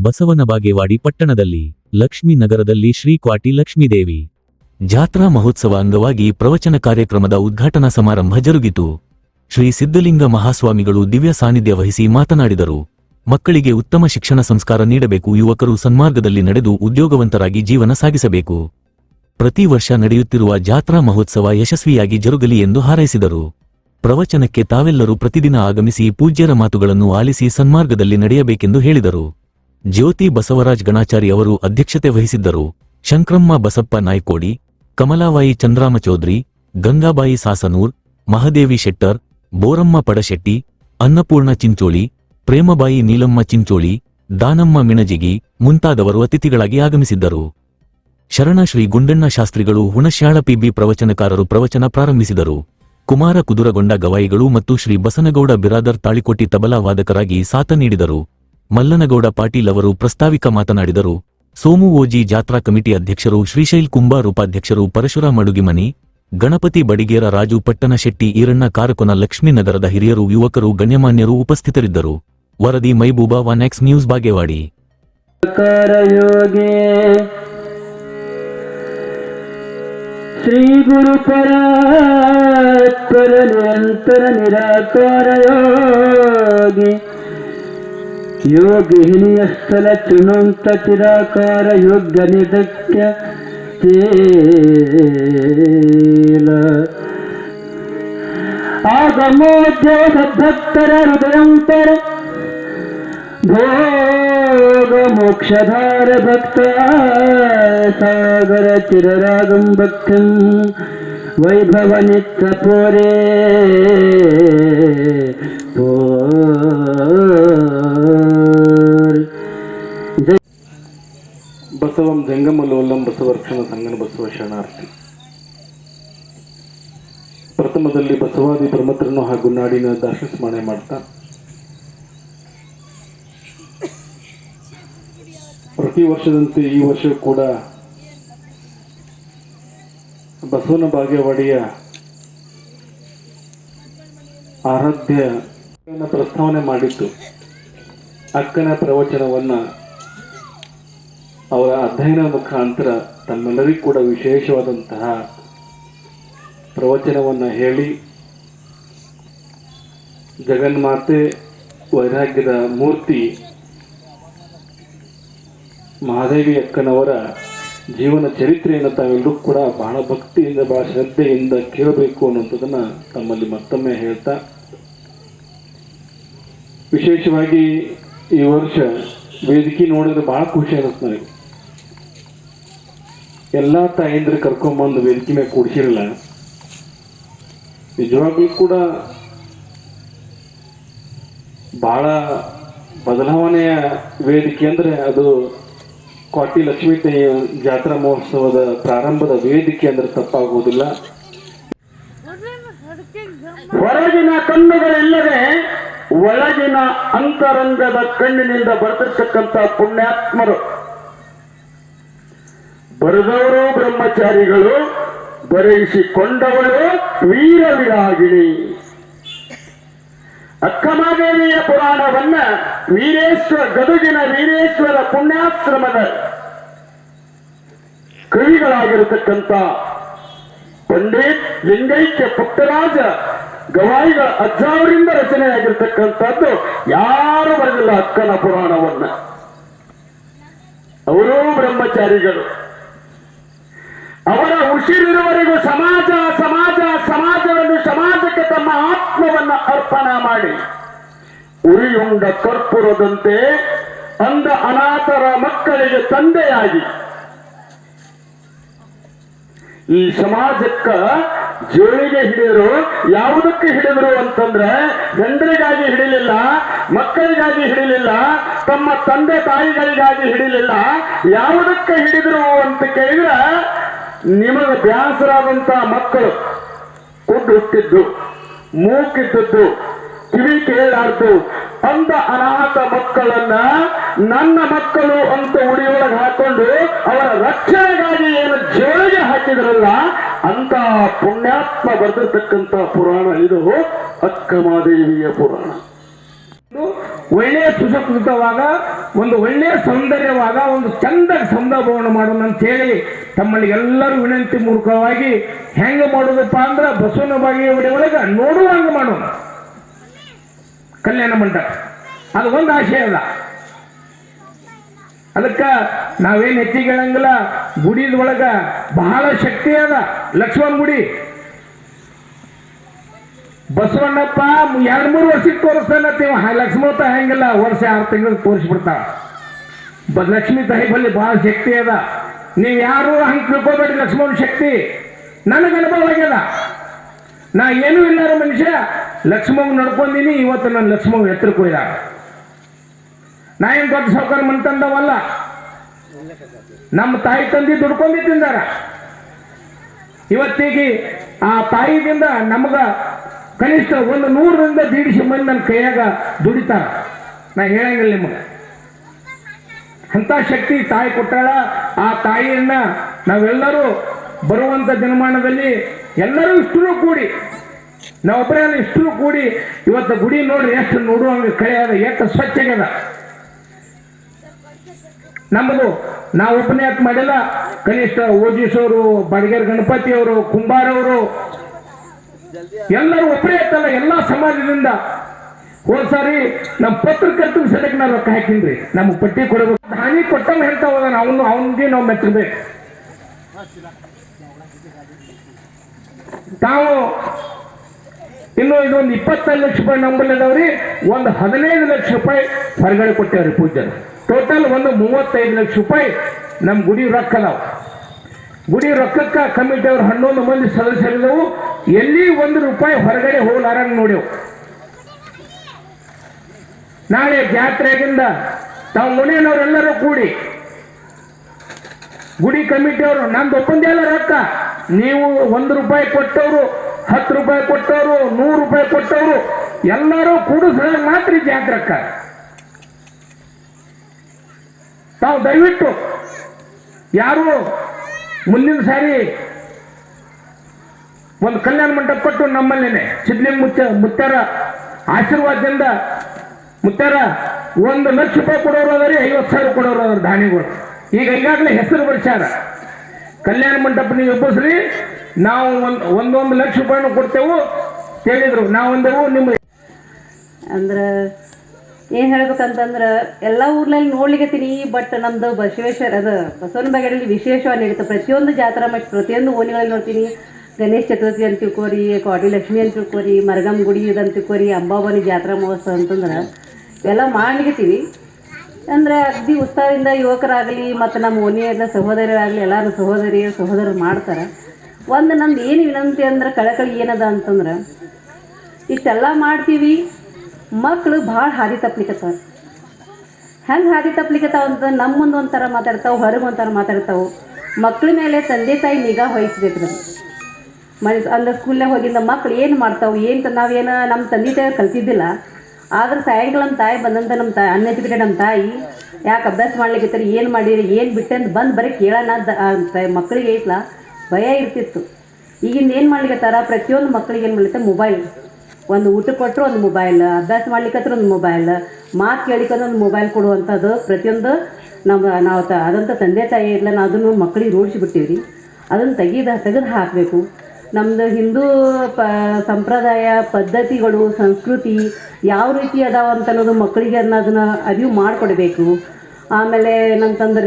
ಬಸವನ ಬಾಗೇವಾಡಿ ಪಟ್ಟಣದಲ್ಲಿ ಲಕ್ಷ್ಮೀ ನಗರದಲ್ಲಿ ಶ್ರೀ ಕ್ವಾಟಿ ಲಕ್ಷ್ಮೀದೇವಿ. ಜಾತ್ರಾ ಮಹೋತ್ಸವ ಅಂಗವಾಗಿ ಪ್ರವಚನ ಕಾರ್ಯಕ್ರಮದ ಉದ್ಘಾಟನಾ ಸಮಾರಂಭ ಜರುಗಿತು. ಶ್ರೀ ಸಿದ್ಧಲಿಂಗ ಮಹಾಸ್ವಾಮಿಗಳು ದಿವ್ಯ ಸಾನ್ನಿಧ್ಯ ವಹಿಸಿ ಮಾತನಾಡಿದರು. ಮಕ್ಕಳಿಗೆ ಉತ್ತಮ ಶಿಕ್ಷಣ ಸಂಸ್ಕಾರ ನೀಡಬೇಕು, ಯುವಕರು ಸನ್ಮಾರ್ಗದಲ್ಲಿ ನಡೆದು ಉದ್ಯೋಗವಂತರಾಗಿ ಜೀವನ ಸಾಗಿಸಬೇಕು. ಪ್ರತಿ ವರ್ಷ ನಡೆಯುತ್ತಿರುವ ಜಾತ್ರಾ ಮಹೋತ್ಸವ ಯಶಸ್ವಿಯಾಗಿ ಜರುಗಲಿ ಎಂದು ಹಾರೈಸಿದರು. ಪ್ರವಚನಕ್ಕೆ ತಾವೆಲ್ಲರೂ ಪ್ರತಿದಿನ ಆಗಮಿಸಿ ಪೂಜ್ಯರ ಮಾತುಗಳನ್ನು ಆಲಿಸಿ ಸನ್ಮಾರ್ಗದಲ್ಲಿ ನಡೆಯಬೇಕೆಂದು ಹೇಳಿದರು. ಜ್ಯೋತಿ ಬಸವರಾಜ್ ಗಣಾಚಾರಿ ಅವರು ಅಧ್ಯಕ್ಷತೆ ವಹಿಸಿದ್ದರು. ಶಂಕ್ರಮ್ಮ ಬಸಪ್ಪ ನಾಯ್ಕೋಡಿ ಕಮಲಾವಾಯಿ ಚಂದ್ರಾಮ ಚೌಧರಿ ಗಂಗಾಬಾಯಿ ಸಾಸನೂರ್, ಮಹದೇವಿ ಶೆಟ್ಟರ್, ಬೋರಮ್ಮ ಪಡಶೆಟ್ಟಿ, ಅನ್ನಪೂರ್ಣ ಚಿಂಚೋಳಿ, ಪ್ರೇಮಬಾಯಿ ನೀಲಮ್ಮ ಚಿಂಚೋಳಿ, ದಾನಮ್ಮ ಮಿಣಜಿಗಿ ಮುಂತಾದವರು ಅತಿಥಿಗಳಾಗಿ ಆಗಮಿಸಿದ್ದರು. ಶರಣ ಶ್ರೀ ಗುಂಡಣ್ಣ ಶಾಸ್ತ್ರಿಗಳು ಹುಣಶ್ಯಾಳ ಪಿಬಿ ಪ್ರವಚನಕಾರರು ಪ್ರವಚನ ಪ್ರಾರಂಭಿಸಿದರು. ಕುಮಾರ ಕುದುರಗೊಂಡ ಗವಾಯಿಗಳು ಮತ್ತು ಶ್ರೀ ಬಸನಗೌಡ ಬಿರಾದರ್ ತಾಳಿಕೊಟ್ಟಿ ತಬಲಾ ವಾದಕರಾಗಿ ಸಾಥ ನೀಡಿದರು. ಮಲ್ಲನಗೌಡ ಪಾಟೀಲ್ ಅವರು ಪ್ರಸ್ತಾವಿಕ ಮಾತನಾಡಿದರು. ಸೋಮು ಓಜಿ ಜಾತ್ರಾ ಕಮಿಟಿ ಅಧ್ಯಕ್ಷರು ಶ್ರೀಶೈಲ್ ಕುಂಬಾರ್ ಉಪಾಧ್ಯಕ್ಷರು ಪರಶುರಾಮ್ ಅಡುಗಿಮನಿ ಗಣಪತಿ ಬಡಿಗೇರ ರಾಜು ಪಟ್ಟಣಶೆಟ್ಟಿ ಈರಣ್ಣ ಕಾರಕೊನ ಲಕ್ಷ್ಮೀನಗರದ ಹಿರಿಯರು ಯುವಕರು ಗಣ್ಯಮಾನ್ಯರು ಉಪಸ್ಥಿತರಿದ್ದರು. ವರದಿ ಮೈಬೂಬಾ ಒನ್ ನ್ಯೂಸ್ ಬಾಗೇವಾಡಿ. ಶ್ರೀ ಗುರು ಪರಾತ್ಪರ ನಿರಂತರ ನಿರಾಕಾರಯೋಗಿ यो गृहिणीयस्थल चृणन्त चिराकार योग्यनिदक्ष्य चेल आगमोद्य सद्भक्तर हृदयन्तर भोगमोक्षधार भक्ता सागर चिररागं भक्तिं वैभवनित्रपुरे ಪ್ರಮತ್ರನ್ನು ಹಾಗೂ ಸ್ಮರಣೆ ಮಾಡ್ತಾ. ಪ್ರತಿ ವರ್ಷದಂತೆ ಈ ವರ್ಷ ಕೂಡ ಬಸವನ ಭಾಗ್ಯವಾಡಿಯ ಆರಾಧ್ಯ ಪ್ರಸ್ತಾವನೆ ಮಾಡಿತ್ತು ಅಕ್ಕನ ಪ್ರವಚನವನ್ನ ಅವರ ಅಧ್ಯಯನ ಮುಖಾಂತರ ತಮ್ಮೆಲ್ಲರಿಗೂ ಕೂಡ ವಿಶೇಷವಾದಂತಹ ಪ್ರವಚನವನ್ನು ಹೇಳಿ ಜಗನ್ಮಾತೆ ವೈರಾಗ್ಯದ ಮೂರ್ತಿ ಮಹಾದೇವಿ ಅಕ್ಕನವರ ಜೀವನ ಚರಿತ್ರೆಯನ್ನು ತಾವೆಲ್ಲರೂ ಕೂಡ ಬಹಳ ಭಕ್ತಿಯಿಂದ, ಬಹಳ ಶ್ರದ್ಧೆಯಿಂದ ಕೇಳಬೇಕು ಅನ್ನುವಂಥದ್ದನ್ನು ತಮ್ಮಲ್ಲಿ ಮತ್ತೊಮ್ಮೆ ಹೇಳ್ತಾ, ವಿಶೇಷವಾಗಿ ಈ ವರ್ಷ ವೇದಿಕೆ ನೋಡಿದ್ರೆ ಬಹಳ ಖುಷಿ ಅನ್ನಿಸ್ತು ನನಗೆ. ಎಲ್ಲ ತಾಯಂದ್ರೆ ಕರ್ಕೊಂಬಂದು ವೇದಿಕೆ ಮೇಲೆ ಕೂಡಿಸಿರಲ್ಲ ನಿಜವಾಗ್ಲೂ ಕೂಡ ಬಹಳ ಬದಲಾವಣೆಯ ವೇದಿಕೆ ಅಂದರೆ ಅದು ಕ್ವಾಟಿ ಲಕ್ಷ್ಮೀ ತಾಯಿಯ ಜಾತ್ರಾ ಮಹೋತ್ಸವದ ಪ್ರಾರಂಭದ ವೇದಿಕೆ ಅಂದ್ರೆ ತಪ್ಪಾಗುವುದಿಲ್ಲ. ಹೊರಗಿನ ಕಣ್ಣುಗಳಿಲ್ಲದೆ ಒಳಗಿನ ಅಂತರಂಗದ ಕಣ್ಣಿನಿಂದ ಬರ್ತಿರ್ತಕ್ಕಂಥ ಪುಣ್ಯಾತ್ಮರು. ಬರೆದವರು ಬ್ರಹ್ಮಚಾರಿಗಳು, ಬರೆಯಿಸಿಕೊಂಡವಳು ವೀರ ವಿರಾಗಿಣಿ ಅಕ್ಕಮಹಾದೇವಿಯ ಪುರಾಣವನ್ನ ವೀರೇಶ್ವರ, ಗದುಗಿನ ವೀರೇಶ್ವರ ಪುಣ್ಯಾಶ್ರಮದ ಕವಿಗಳಾಗಿರತಕ್ಕಂಥ ಪಂಡಿತ್ ಲಿಂಗೈಕ್ಯ ಪುಟ್ಟರಾಜ ಗವಾಯಿಗಳ ಅಜ್ಜಾವರಿಂದ ರಚನೆಯಾಗಿರ್ತಕ್ಕಂಥದ್ದು ಯಾರು ಬರೆದಿಲ್ಲ ಅಕ್ಕನ ಪುರಾಣವನ್ನ. ಅವರೂ ಬ್ರಹ್ಮಚಾರಿಗಳು. ಅವರ ಉಸಿರಿರುವವರೆಗೂ ಸಮಾಜ ಸಮಾಜ ಸಮಾಜ ಆತ್ಮವನ್ನ ಅರ್ಪಣ ಮಾಡಿ, ಉರಿಯುಂಡ ಕರ್ಪುರದಂತೆ ಅಂದ ಅನಾಥರ ಮಕ್ಕಳಿಗೆ ತಂದೆಯಾಗಿ. ಈ ಸಮಾಜಕ್ಕ ಜೋಳಿಗೆ ಹಿಡಿದರು, ಯಾವುದಕ್ಕೆ ಹಿಡಿದ್ರು ಅಂತಂದ್ರೆ ಗಂಡರಿಗಾಗಿ ಹಿಡಿಲಿಲ್ಲ, ಮಕ್ಕಳಿಗಾಗಿ ಹಿಡಿಲಿಲ್ಲ, ತಮ್ಮ ತಂದೆ ತಾಯಿಗಳಿಗಾಗಿ ಹಿಡಿಲಿಲ್ಲ, ಯಾವುದಕ್ಕೆ ಹಿಡಿದ್ರು ಅಂತ ಕೇಳಿದ್ರೆ ನಿಮಗೆ ಬ್ಯಾಸರಾದಂತಹ ಮಕ್ಕಳು ಕೊಟ್ಟು ಹುಟ್ಟಿದ್ದು. ಮೂಕಿದ್ದದ್ದು. ಕಿವಿ ಕೇಳಾರ್ದು. ಅಂದ ಅನಾಥ ಮಕ್ಕಳನ್ನ ನನ್ನ ಮಕ್ಕಳು ಅಂತ ಉಡಿಯೊಳಗೆ ಹಾಕೊಂಡು ಅವರ ರಕ್ಷಣೆಗಾಗಿ ಏನು ಜೋಳಿಗೆ ಹಾಕಿದ್ರಲ್ಲ, ಅಂತ ಪುಣ್ಯಾತ್ಮ ಬರೆದಿರ್ತಕ್ಕಂಥ ಪುರಾಣ ಇದು. ಅಕ್ಕಮಾದೇವಿಯ ಪುರಾಣ. ಒಳ್ಳೆಯ ಸುಸಂಸ್ಕೃತವಾದ ಒಂದು ಒಳ್ಳೆಯ ಸೌಂದರ್ಯವಾದ ಒಂದು ಚಂದ ಸಂದರ್ಭವನ್ನು ಮಾಡೋಣ ಅಂತ ಹೇಳಿ ತಮ್ಮಲ್ಲಿ ಎಲ್ಲರೂ ವಿನಂತಿ ಮೂಲಕವಾಗಿ ಹೆಂಗೆ ಮಾಡೋದಪ್ಪ ಅಂದ್ರೆ ಬಸವನ ಬಾಗಿಯ ಒಳಗೆ ನೋಡುವಂಗೆ ಮಾಡೋಣ. ಕಲ್ಯಾಣ ಮಂಟಪ. ಅದು ಒಂದು ಆಶಯ ಅಲ್ಲ. ಅದಕ್ಕೆ ನಾವೇನು ಹೆಚ್ಚಿಗೆ ಹೇಳಂಗಿಲ್ಲ, ಗುಡಿದ ಒಳಗೆ ಬಹಳ ಶಕ್ತಿ ಅದ. ಲಕ್ಷ್ಮಣ ಗುಡಿ ಬಸವಣ್ಣಪ್ಪ, ಎರಡು ಮೂರು ವರ್ಷಕ್ಕೆ ತೋರಿಸ್ತಾನತ್ತೀವ ಲಕ್ಷ್ಮೀತ ಹೆಂಗಿಲ್ಲ, ವರ್ಷ ಆರು ತಿಂಗಳು ತೋರಿಸ್ಬಿಡ್ತಾವ ಬ ಲಕ್ಷ್ಮೀ ತಾಯಿ ಬಲ್ಲಿ ಭಾಳ ಶಕ್ತಿ ಅದ. ನೀವು ಯಾರು ಹಂಗೆ ತಿಳ್ಕೊಬೇಡಿ ಲಕ್ಷ್ಮಣ ಶಕ್ತಿ. ನನಗೆ ಅನುಭವ ಆಗ್ಯದ. ನಾ ಏನೂ ಇಲ್ಲಾರ ಮನುಷ್ಯ. ಲಕ್ಷ್ಮವ್ ನಡ್ಕೊಂಡಿನಿ, ಇವತ್ತು ನನ್ನ ಲಕ್ಷ್ಮವ್ ಎತ್ತರಕ್ಕೆ ಹೋಯ್ದಾಳ ನಾ ಏನು ದೊಡ್ಡ ಸಾವುಕಾರ ಮಂತಂದವಲ್ಲ ನಮ್ಮ ತಾಯಿ ತಂದೆ ದುಡ್ಕೊಂಡಿ ತಿಂದಾರ. ಇವತ್ತಿಗೆ ಆ ತಾಯಿದಿಂದ ನಮಗ ಕನಿಷ್ಠ ಒಂದು ನೂರರಿಂದ ದೀಡಿಸಿ ಮಂದಿ ನನ್ನ ಕೈಯಾಗ ದುಡಿತಾರ. ನಾ ಹೇಳಂಗಿಲ್ಲ ನಿಮಗೆ. ಅಂಥ ಶಕ್ತಿ ತಾಯಿ ಕೊಟ್ಟಾಳ. ಆ ತಾಯಿಯನ್ನ ನಾವೆಲ್ಲರೂ ಬರುವಂತ ದಿನಮಾನದಲ್ಲಿ ಎಲ್ಲರೂ ಇಷ್ಟರೂ ಕೂಡಿ, ನಾವೊಬ್ಬರೇ ಇಷ್ಟು ಕೂಡಿ ಇವತ್ತು ಗುಡಿ ನೋಡ್ರಿ ಎಷ್ಟು ನೋಡುವಂಗೆ ಕಳೆ ಅದ, ಎಷ್ಟು ಸ್ವಚ್ಛ ಆಗ್ಯದ ನಮ್ಮದು ನಾವು ಉಪನ್ಯಾಸ ಮಾಡಿಲ್ಲ. ಕನಿಷ್ಠ ಓಜಿಸೋರು, ಬಡಗೇರ್ ಗಣಪತಿಯವರು, ಕುಂಬಾರವರು ಎಲ್ಲರೂ ಒಬ್ಬರೇ ಇತ್ತಲ್ಲ ಎಲ್ಲ ಸಮಾಜದಿಂದ. ಹೋದ್ ಸಾರಿ ನಮ್ಮ ಪತ್ರಕರ್ತನ ಸಲಕ್ಕೆ ನಾ ರೊಕ್ಕ ಹಾಕಿನ್ರಿ. ನಮ್ಗೆ ಪಟ್ಟಿ ಕೊಡಬೇಕು. ಹಾನಿ ಕೊಟ್ಟಂಗೆ ಹೇಳ್ತಾ ಹೋದಾನ? ಅವನು, ಅವನಿಗೆ ನಾವು ಮೆಚ್ಚಬೇಕು. ತಾವು, ಇನ್ನು ಇದೊಂದು ಇಪ್ಪತ್ತೈದು ಲಕ್ಷ ರೂಪಾಯಿ ನಂಬಲ್ ಅದಾವ್ರಿ ಒಂದು ಹದಿನೈದು ಲಕ್ಷ ರೂಪಾಯಿ ಹೊರಗಡೆ ಕೊಟ್ಟೇವ್ರಿ ಪೂಜ್ಯರು. ಟೋಟಲ್ ಒಂದು ಮೂವತ್ತೈದು ಲಕ್ಷ ರೂಪಾಯಿ ನಮ್ಮ ಗುಡಿ ರೊಕ್ಕ ಅದಾವ. ಗುಡಿ ರೊಕ್ಕಕ್ಕೆ ಕಮಿಟಿಯವ್ರು ಹನ್ನೊಂದು ಮಂದಿ ಸದಸ್ಯರಿದ್ದವು ಎಲ್ಲಿ ಒಂದು ರೂಪಾಯಿ ಹೊರಗಡೆ ಹೋಗ್ಲಾರಂಗ್ ನೋಡ್ಯವು ನಾಳೆ ಜಾತ್ರೆಗಿಂದ ತಾವು ಮುನಿಯನವರೆಲ್ಲರೂ ಕೂಡಿ, ಗುಡಿ ಕಮಿಟಿಯವರು ನಂದು ಒಪ್ಪಂದೇ ಅಲ್ಲ ರೊಕ್ಕ. ನೀವು ಒಂದು ರೂಪಾಯಿ ಕೊಟ್ಟವರು, ಹತ್ತು ರೂಪಾಯಿ ಕೊಟ್ಟವರು, ನೂರು ರೂಪಾಯಿ ಕೊಟ್ಟವರು, ಎಲ್ಲರೂ ಕೂಡಿಸಿದಾಗ ಮಾತ್ರ ಜಾತ್ರೆಕ್ಕ. ತಾವು ದಯವಿಟ್ಟು ಯಾರು ಮುಂದಿನ ಸಾರಿ ಒಂದು ಕಲ್ಯಾಣ ಮಂಟಪ ಕೊಟ್ಟು ನಮ್ಮಲ್ಲೇನೆ. ಸಿದ್ಲಿಂಗ ಮುಚ್ಚ ಮುತ್ತಾರ ಆಶೀರ್ವಾದದಿಂದ ಮುತ್ತಾರ ಒಂದು ಲಕ್ಷ ರೂಪಾಯಿ ಕೊಡೋರು ಅದರಿ, ಐವತ್ತು ಸಾವಿರ ಕೊಡೋರು ಅದ್ರ ದಾನಿಗಳು ಈಗ ಈಗಾಗಲೇ ಹೆಸರು ಬರ್ಸ್ಯಾರ ಕಲ್ಯಾಣ ಮಂಟಪ ನೀವು ಎಬ್ಬಿಸ್ರಿ, ನಾವು ಒಂದು, ಒಂದೊಂದು ಲಕ್ಷ ರೂಪಾಯಿನೂ ಕೊಡ್ತೇವು. ಹೇಳಿದ್ರು ನಾವೊಂದೆವು ನಿಮ್ಮ ಅಂದ್ರೆ ಏನು ಹೇಳ್ಬೇಕಂತಂದ್ರೆ ಎಲ್ಲ ಊರ್ನಲ್ಲಿ ನೋಡ್ಲಿಕತ್ತೀನಿ ಬಟ್ ನಮ್ದು ಬಸವೇಶ್ವರ, ಅದು ಬಸವನ ಬಗೆಯಲ್ಲಿ ವಿಶೇಷವಾಗಿ ನಡೀತು ಪ್ರತಿಯೊಂದು ಜಾತ್ರಾ ಮತ್ತು ಪ್ರತಿಯೊಂದು ಓಣಿಗಳಲ್ಲಿ ನೋಡ್ತೀನಿ. ಗಣೇಶ ಚತುರ್ಥಿ ಅಂತ ತಿಳ್ಕೊರಿ ಕೋಟಿ ಲಕ್ಷ್ಮಿ ಅಂತ ತಿಳ್ಕೊರಿ ಮರಗಮ್ ಗುಡಿ ಅಂತ ತಿಳ್ಕೊರಿ ಅಂಬಾಬನಿ ಜಾತ್ರಾ ಮಹೋತ್ಸವ ಅಂತಂದ್ರೆ ಎಲ್ಲ ಮಾಡ್ಲಿಕತ್ತೀವಿ. ಅಂದ್ರೆ ಅಗ್ದಿ ಉತ್ಸಾಹದಿಂದ ಯುವಕರಾಗಲಿ ಮತ್ತು ನಮ್ಮ ಓಣಿಯಲ್ಲ ಸಹೋದರಿಯರಾಗಲಿ ಎಲ್ಲರೂ ಸಹೋದರಿಯರು ಸಹೋದರರು ಮಾಡ್ತಾರೆ. ಒಂದು ನಮ್ದು ಏನು ವಿನಂತಿ ಅಂದ್ರೆ ಕಳಕಳಿ ಏನದ ಅಂತಂದ್ರೆ ಇಷ್ಟೆಲ್ಲ ಮಾಡ್ತೀವಿ ಮಕ್ಕಳು ಭಾಳ ಹಾದಿ ತಪ್ಲಿಕತ್ತಾವ. ಹೆಂಗೆ ಹಾದಿ ತಪ್ಲಿಕತ್ತಾವ ಅಂತ ನಮ್ಮ ಮುಂದೆ ಒಂಥರ ಮಾತಾಡ್ತಾವೆ, ಹೊರಗೆ ಒಂಥರ ಮಾತಾಡ್ತಾವೆ. ಮಕ್ಳ ಮೇಲೆ ತಂದೆ ತಾಯಿ ನಿಗಾ ವಹಿಸ್ಬೇಕು ಮನೆ ಅಂದ್ರೆ ಸ್ಕೂಲ್ನಾಗ ಹೋಗಿಂದ ಮಕ್ಕಳು ಏನು ಮಾಡ್ತಾವೆ, ಏನು ನಾವೇನು ನಮ್ಮ ತಂದೆ ತಾಯಿ ಕಲ್ತಿದ್ದಿಲ್ಲ. ಆದ್ರೆ ಸಾಯಂಕಾಲ ನಮ್ಮ ತಾಯಿ ಬಂದಂತ ನಮ್ಮ ತಾಯಿ ಅನ್ಎಜುಕೇಟೆಡ್ ನಮ್ಮ ತಾಯಿ, ಯಾಕೆ ಅಭ್ಯಾಸ ಮಾಡ್ಲಿಕ್ಕೆ ಏನು ಮಾಡಿರಿ, ಏನು ಬಿಟ್ಟೆ ಅಂತ ಬಂದು ಬರೀ ಕೇಳೋಣ ಮಕ್ಕಳಿಗೆ ಐತ್ಲ, ಭಯ ಇರ್ತಿತ್ತು. ಈಗಿಂದ ಏನು ಮಾಡ್ಲಿಕ್ಕತ್ತಾರ ಪ್ರತಿಯೊಂದು ಮಕ್ಕಳಿಗೆ ಏನು ಮಾಡ್ಲಿಕ್ಕೆ ಮೊಬೈಲ್ ಒಂದು ಊಟ ಕೊಟ್ಟರು ಒಂದು ಮೊಬೈಲ್ ಅಭ್ಯಾಸ ಮಾಡ್ಲಿಕ್ಕತ್ರ ಒಂದು ಮೊಬೈಲ್ ಮಾತು ಕೇಳಿಕಂದ್ರೆ ಒಂದು ಮೊಬೈಲ್ ಕೊಡುವಂಥದ್ದು ಪ್ರತಿಯೊಂದು ನಮ್ಮ ನಾವು ತ ತಂದೆ ತಾಯಿ ನಾವು ಅದನ್ನು ಮಕ್ಕಳಿಗೆ ರೂಢಿಸಿಬಿಟ್ಟಿವಿ ರೀ ಅದನ್ನು ತೆಗೀದ ತೆಗೆದು ಹಾಕಬೇಕು. ನಮ್ಮದು ಹಿಂದೂ ಪ, ಸಂಪ್ರದಾಯ ಪದ್ಧತಿಗಳು, ಸಂಸ್ಕೃತಿ ಯಾವ ರೀತಿ ಅದಾವ ಅಂತ ಅನ್ನೋದು ಮಕ್ಕಳಿಗೆ ಅನ್ನೋದನ್ನ ಅರಿವು ಮಾಡಿಕೊಡ್ಬೇಕು. ಆಮೇಲೆ ಏನಂತಂದ್ರೆ